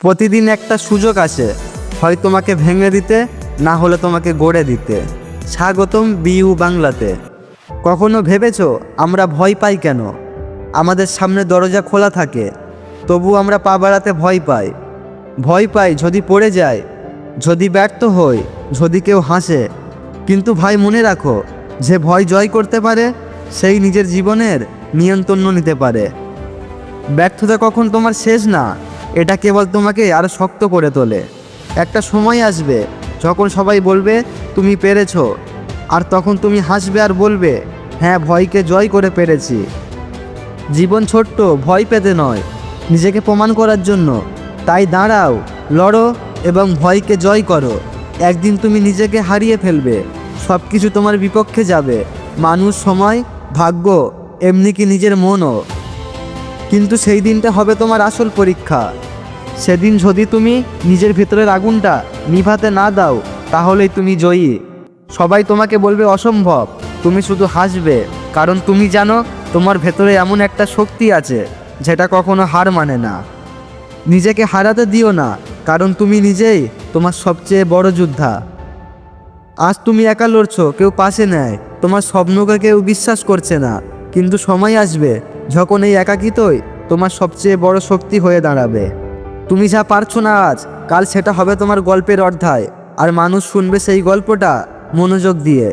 প্রতিদিন একটা সুযোগ আসে হয় তোমাকে ভেঙে দিতে, না হলে তোমাকে গড়ে দিতে। স্বাগতম বিউ বাংলাতে। কখনো ভেবেছো আমরা ভয় পাই কেন? আমাদের সামনে দরজা খোলা থাকে, তবু আমরা পা বাড়াতে ভয় পাই। ভয় পাই যদি পড়ে যায় যদি ব্যর্থ হই, যদি কেউ হাসে। কিন্তু ভাই, মনে রাখো, যে ভয় জয় করতে পারে, সেই নিজের জীবনের নিয়ন্ত্রণ নিতে পারে। ব্যর্থতা কখন তোমার শেষ না? এটা কেবল তোমাকে আরও শক্ত করে তোলে। একটা সময় আসবে যখন সবাই বলবে, তুমি পেরেছ। আর তখন তুমি হাসবে আর বলবে হ্যাঁ ভয়কে জয় করে পেরেছি। জীবন ছোট্ট, ভয় পেতে নয়। নিজেকে প্রমাণ করার জন্য। তাই দাঁড়াও, লড়ো এবং ভয়কে জয় করো। একদিন তুমি নিজেকে হারিয়ে ফেলবে। সব কিছু তোমার বিপক্ষে যাবে। মানুষ, সময়, ভাগ্য, এমনি কি নিজের মনও। কিন্তু সেই দিনটা হবে তোমার আসল পরীক্ষা। সেদিন যদি তুমি নিজের ভিতরের আগুনটা নিভাতে না দাও, তাহলেই তুমি জয়ী। সবাই তোমাকে বলবে, অসম্ভব, তুমি শুধু হাসবে, কারণ তুমি জানো তোমার ভেতরে এমন একটা শক্তি আছে, যেটা কখনো হার মানে না। নিজেকে হারাতে দিও না, কারণ তুমি নিজেই তোমার সবচেয়ে বড় যোদ্ধা। আজ তুমি একা লড়ছো, কেউ পাশে নেয়, তোমার স্বপ্নকে কেউ বিশ্বাস করছে না। কিন্তু সময় আসবে যখন এই একাকিতই তোমার সবচেয়ে বড় শক্তি হয়ে দাঁড়াবে। তুমি যা পারছ না আজ, কাল সেটা হবে তোমার গল্পের অর্ধায় আর মানুষ শুনবে সেই গল্পটা মনোযোগ দিয়ে।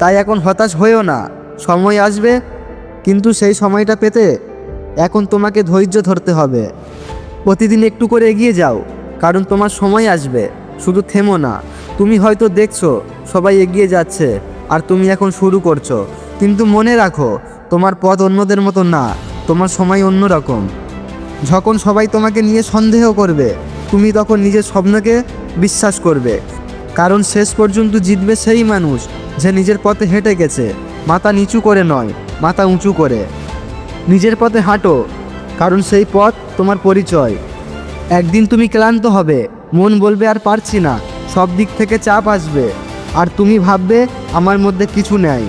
তাই এখন হতাশ হয়েও না, সময় আসবে, কিন্তু সেই সময়টা পেতে এখন তোমাকে ধৈর্য ধরতে হবে। প্রতিদিন একটু করে এগিয়ে যাও, কারণ তোমার সময় আসবে, শুধু থেমো না। তুমি হয়তো দেখছ সবাই এগিয়ে যাচ্ছে, আর তুমি এখন শুরু করছ, কিন্তু মনে রাখো তোমার পথ অন্যদের মতো না, তোমার সময় অন্যরকম। যখন সবাই তোমাকে নিয়ে সন্দেহ করবে, তুমি তখন নিজের স্বপ্নকে বিশ্বাস করবে। কারণ শেষ পর্যন্ত জিতবে সেই মানুষ যে নিজের পথে হেঁটে গেছে, মাথা নিচু করে নয়, মাথা উঁচু করে। নিজের পথে হাঁটো, কারণ সেই পথ তোমার পরিচয়। একদিন তুমি ক্লান্ত হবে, মন বলবে আর পারছি না, সব দিক থেকে চাপ আসবে, আর তুমি ভাববে আমার মধ্যে কিছু নেই।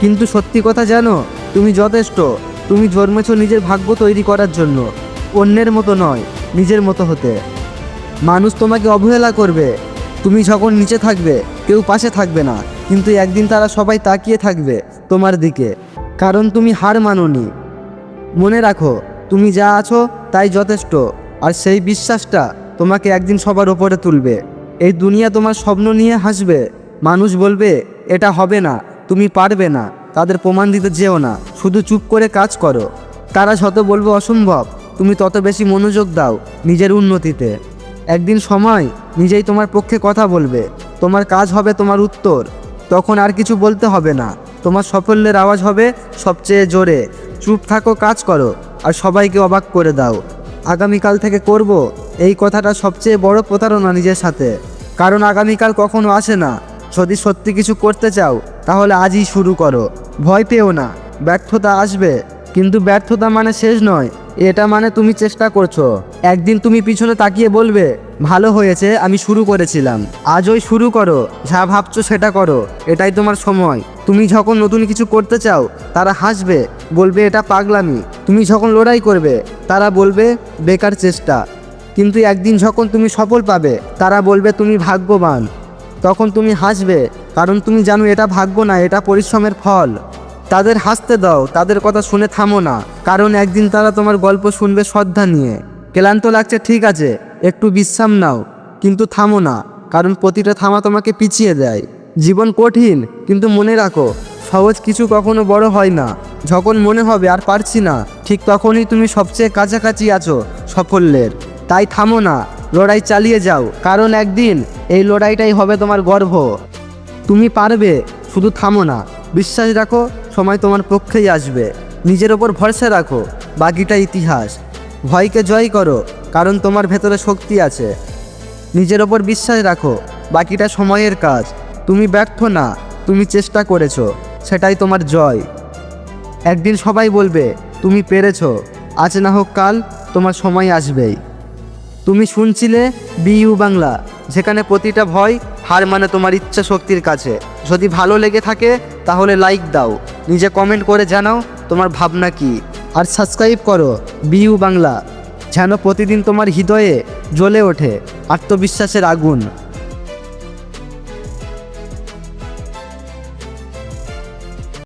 কিন্তু সত্যি কথা জানো, তুমি যথেষ্ট। তুমি জন্মেছ নিজের ভাগ্য তৈরি করার জন্য। অন্যের মতো নয়, নিজের মতো হতে। মানুষ তোমাকে অবহেলা করবে। তুমি যখন নিচে থাকবে, কেউ পাশে থাকবে না। কিন্তু একদিন তারা সবাই তাকিয়ে থাকবে তোমার দিকে। কারণ তুমি হার মানোনি। মনে রাখো, তুমি যা আছো তাই যথেষ্ট। আর সেই বিশ্বাসটা তোমাকে একদিন সবার ওপরে তুলবে। এই দুনিয়া তোমার স্বপ্ন নিয়ে হাসবে। মানুষ বলবে, এটা হবে না। তুমি পারবে না, তাদের প্রমাণ দিতে যেও না, শুধু চুপ করে কাজ করো। তারা যত বলবে অসম্ভব, তুমি তত বেশি মনোযোগ দাও নিজের উন্নতিতে। একদিন সময় নিজেই তোমার পক্ষে কথা বলবে, তোমার কাজ হবে তোমার উত্তর। তখন আর কিছু বলতে হবে না, তোমার সাফল্যের আওয়াজ হবে সবচেয়ে জোরে। চুপ থাকো, কাজ করো, আর সবাইকে অবাক করে দাও। আগামীকাল থেকে করব, এই কথাটা সবচেয়ে বড় প্রতারণা নিজের সাথে। কারণ আগামীকাল কখনো আসে না। যদি সত্যি কিছু করতে চাও তাহলে আজই শুরু করো। ভয় পেও না, ব্যর্থতা আসবে। কিন্তু ব্যর্থতা মানে শেষ নয়, এটা মানে তুমি চেষ্টা করছ। একদিন তুমি পিছনে তাকিয়ে বলবে, ভালো হয়েছে, আমি শুরু করেছিলাম। আজই শুরু করো, যা ভাবছ সেটা করো, এটাই তোমার সময়। তুমি যখন নতুন কিছু করতে চাও, তারা হাসবে, বলবে, এটা পাগলামি। তুমি যখন লড়াই করবে, তারা বলবে, বেকার চেষ্টা। কিন্তু একদিন যখন তুমি সফল পাবে, তারা বলবে, তুমি ভাগ্যবান। তখন তুমি হাসবে, কারণ তুমি জানো এটা ভাগ্য না, এটা পরিশ্রমের ফল। তাদের হাসতে দাও, তাদের কথা শুনে থামো না, কারণ একদিন তারা তোমার গল্প শুনবে শ্রদ্ধা নিয়ে। ক্লান্ত লাগছে, ঠিক আছে, একটু বিশ্রাম নাও, কিন্তু থামো না, কারণ প্রতিটা থামা তোমাকে পিছিয়ে দেয়। জীবন কঠিন, কিন্তু মনে রাখো, সহজ কিছু কখনো বড় হয় না। যখন মনে হবে আর পারছি না, ঠিক তখনই তুমি সবচেয়ে কাছাকাছি আছো সাফল্যের। তাই থামো না, লড়াই চালিয়ে যাও, কারণ একদিন এই লড়াইটাই হবে তোমার গর্ব। তুমি পারবে, শুধু থামো না। বিশ্বাস রাখো, সময় তোমার পক্ষেই আসবে। নিজের ওপর ভরসা রাখো, বাকিটা ইতিহাস। ভয়কে জয় করো, কারণ তোমার ভেতরে শক্তি আছে। নিজের ওপর বিশ্বাস রাখো, বাকিটা সময়ের কাজ। তুমি ব্যর্থ না, তুমি চেষ্টা করেছ, সেটাই তোমার জয়। একদিন সবাই বলবে, তুমি পেরেছ, আজ না হোক কাল তোমার সময় আসবেই। তুমি শুনছিলে বিইউ বাংলা। যেখানে প্রতিটা ভয় হার মানে তোমার ইচ্ছা শক্তির কাছে। যদি ভালো লেগে থাকে, তাহলে লাইক দাও। নিজে কমেন্ট করে জানাও তোমার ভাবনা কি। আর সাবস্ক্রাইব করো বিউ বাংলা, যেন প্রতিদিন তোমার হৃদয়ে জ্বলে ওঠে আত্মবিশ্বাসের আগুন।